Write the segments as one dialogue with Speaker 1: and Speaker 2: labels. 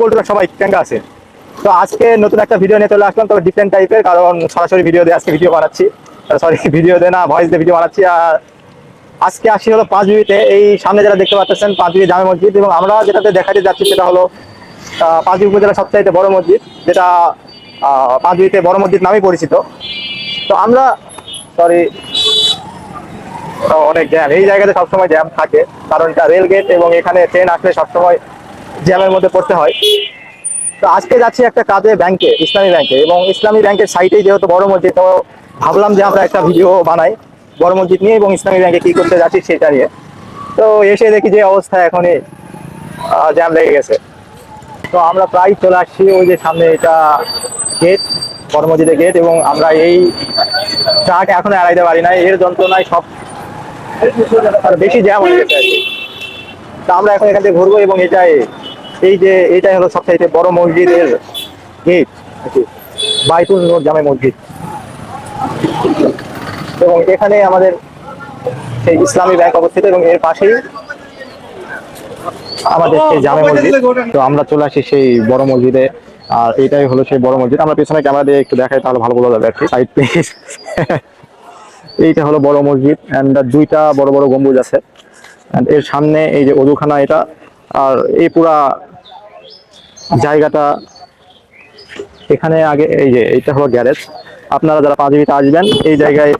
Speaker 1: বলটুরা সবাই কেঙ্গা আছে। তো আজকে নতুন একটা ভিডিও নিয়ে চলে আসলাম, তবে ডিফারেন্ট টাইপের কারণ সরাসরি ভিডিও দিয়ে আজকে ভিডিও বানাচ্ছি। সরি ভিডিও দিয়ে না ভয়েস দিয়ে ভিডিও বানাচ্ছি। আর আজকে আসি হলো পাঁচ বিবিতে এই সামনে যারা দেখতে পাচ্ছেন পাঁচ বিবি জামে মসজিদ, এবং আমরা যেটাতে দেখাতে যাচ্ছি সেটা হলো পাঁচ বিবি উপজেলার সবচাইতে বড় মসজিদ, যেটা পাঁচ বিবিতে বড় মসজিদ নামেই পরিচিত। তো আমরা সরি অনেক জ্যাম এই জায়গাতে সবসময় জ্যাম থাকে, কারণ এটা রেল গেট এবং এখানে ট্রেন আসলে সবসময় জ্যামের মধ্যে পড়তে হয়। তো আজকে যাচ্ছি একটা কাজে ব্যাংকে, ইসলামী ব্যাংকে এবং ইসলামী ব্যাংকের সাইটেই যেহেতু বড় মসজিদ, তো ভাবলাম যে আমরা একটা ভিডিও বানাই বড় মসজিদ নিয়ে এবং ইসলামী ব্যাংকে কি করতে যাচ্ছি সেটা নিয়ে। তো এসে দেখি যে অবস্থা এখনই জ্যাম লেগে গেছে। তো আমরা প্রায় চলে আসছি ওই যে সামনে এটা গেট বড় মসজিদের গেট এবং আমরা এই ট্রাক এখনও এড়াইতে পারি না এর যন্ত্রণায় সব বেশি জ্যাম হয়ে গেছে আর কি। তা আমরা এখন এখান থেকে ঘুরবো এবং এটাই এই যে এটাই হলো সবচাইতে বড় মসজিদের গেট বাইতুল নূর জামে মসজিদ। এবং এখানে আমাদের সেই ইসলামী ব্যাংক অবস্থিত এবং এর পাশেই আমাদের সেই জামে মসজিদ। তো আমরা চলে আসি সেই বড় মসজিদে। আর এটাই হলো সেই বড় মসজিদ। আমরা পেছনে ক্যামেরা দিয়ে একটু দেখাই, তাহলে ভালো বোঝা যাবে আর কি। সাইড প্লিজ এইটা হলো বড় মসজিদ অ্যান্ড দুইটা বড় বড় গম্বুজ আছে। অ্যান্ড এর সামনে এই যে অজুখানা এটা, আর এই পুরা জায়গাটা এখানে আগে, এই যে, এইটা হলো গ্যারেজ। আপনারা যারা পাঁচ পাঁচবিতে আসবেন, এই জায়গায়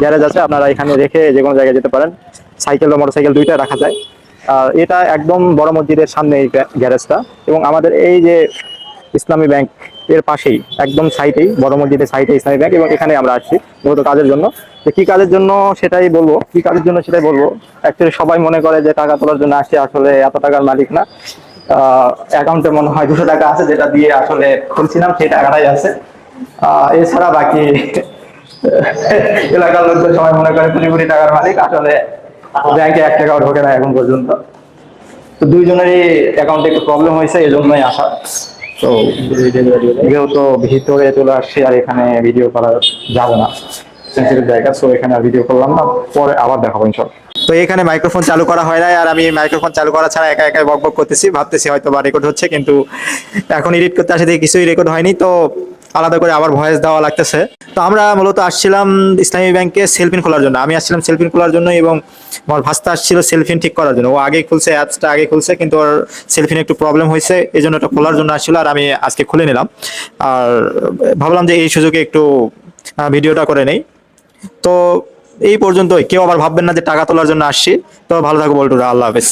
Speaker 1: গ্যারেজ আছে, আপনারা এখানে রেখে যে কোনো জায়গায় যেতে পারেন। সাইকেল বা মোটরসাইকেল দুইটা রাখা যায়। আর এটা একদম বড় মসজিদের সামনে এই গ্যারেজটা। এবং আমাদের এই যে ইসলামী ব্যাংক এর পাশেই, একদম সাইটেই, বড় মসজিদের সাইটে ইসলামী ব্যাংক, এবং এখানে আমরা আসছি মূলত কাজের জন্য। তো কী কাজের জন্য সেটাই বলব, কী কাজের জন্য সেটাই বলব। অ্যাকচুয়ালি সবাই মনে করে যে টাকা তোলার জন্য আসছে আসলে এত টাকার মালিক না। অ্যাকাউন্টে মনে হয় দুশো টাকা আছে যেটা দিয়ে আসলে খুলছিলাম, সেই টাকাটাই আছে। এছাড়া বাকি, এলাকার লোকজন সবাই মনে করে কোটি কোটি টাকার মালিক, আসলে ব্যাংকে এক টাকাও ঢোকে না এখন পর্যন্ত। তো দুইজনেরই অ্যাকাউন্টে একটু প্রবলেম হয়েছে এই জন্যই আসা। তো যেহেতু ভিতরে চলে আসছি, আর এখানে ভিডিও করা যাবে না। সেন্সিটিভ জায়গা সো এখানে ভিডিও করলাম না, পরে আবার দেখাবো, ইনশাল্লাহ। তো এখানে মাইক্রোফোন চালু করা হয় নাই আর আমি মাইক্রোফোন চালু করা ছাড়া একা একা বক বক করতেছি, ভাবতেছি হয়তো বা রেকর্ড হচ্ছে কিন্তু এখন এডিট করতে আসে কিছুই রেকর্ড হয়নি, তো আলাদা করে আবার ভয়েস দেওয়া লাগতেছে। তো আমরা মূলত আসছিলাম ইসলামী ব্যাংকে সেলফিন খোলার জন্য। আমি আসছিলাম সেলফিন খোলার জন্য এবং আমার ভাস্তা আসছিল সেলফিন ঠিক করার জন্য। ও আগে খুলছে অ্যাপসটা আগে খুলছে, কিন্তু ওর সেলফিনে একটু প্রবলেম হয়েছে এই জন্য ওটা খোলার জন্য আসছিল আর আমি আজকে খুলে নিলাম। আর ভাবলাম যে এই সুযোগে একটু ভিডিওটা করে নেই। তো এই পর্যন্তই। কেউ আবার ভাববেন না যে টাকা তোলার জন্য আসছি। তো ভালো থাকো বলটুরা, আল্লাহ হাফেজ।